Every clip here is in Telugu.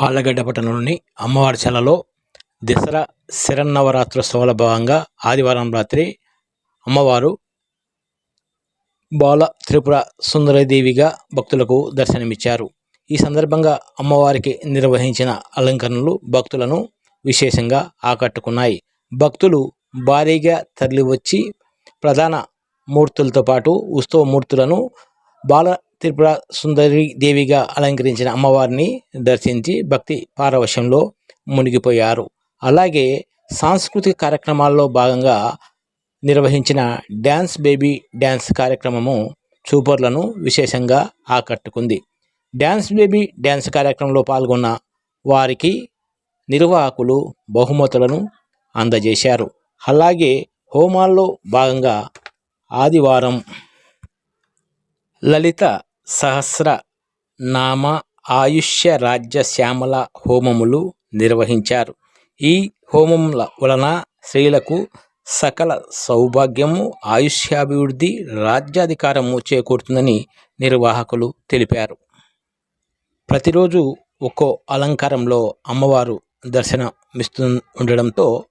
ఆళ్ళగడ్డ పట్టణంలోని అమ్మవారి చెలలో దసరా శరన్నవరాత్రోత్సవాల భాగంగా ఆదివారం రాత్రి అమ్మవారు బాల త్రిపుర సుందరదేవిగా భక్తులకు దర్శనమిచ్చారు. ఈ సందర్భంగా అమ్మవారికి నిర్వహించిన అలంకరణలు భక్తులను విశేషంగా ఆకట్టుకున్నాయి. భక్తులు భారీగా తరలివచ్చి ప్రధాన మూర్తులతో పాటు ఉత్సవ మూర్తులను బాల త్రిపుర సుందరి దేవిగా అలంకరించిన అమ్మవారిని దర్శించి భక్తి పారవశ్యంలో మునిగిపోయారు. అలాగే సాంస్కృతిక కార్యక్రమాల్లో భాగంగా నిర్వహించిన డ్యాన్స్ బేబీ డ్యాన్స్ కార్యక్రమము చూపర్లను విశేషంగా ఆకట్టుకుంది. డ్యాన్స్ బేబీ డ్యాన్స్ కార్యక్రమంలో పాల్గొన్న వారికి నిర్వాహకులు బహుమతులను అందజేశారు. అలాగే హోమాల్లో భాగంగా ఆదివారం లలిత సహస్ర నామ ఆయుష్య రాజ్య శ్యామల హోమములు నిర్వహించారు. ఈ హోమముల వలన స్త్రీలకు సకల సౌభాగ్యము ఆయుష్యాభివృద్ధి రాజ్యాధికారము చేకూరుతుందని నిర్వాహకులు తెలిపారు. ప్రతిరోజు ఒక్కో అలంకారంలో అమ్మవారు దర్శనమిస్తు ఉండడంతో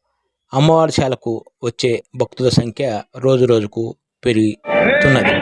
అమ్మవారి శాలకు వచ్చే భక్తుల సంఖ్య రోజు రోజుకు పెరుగుతున్నది.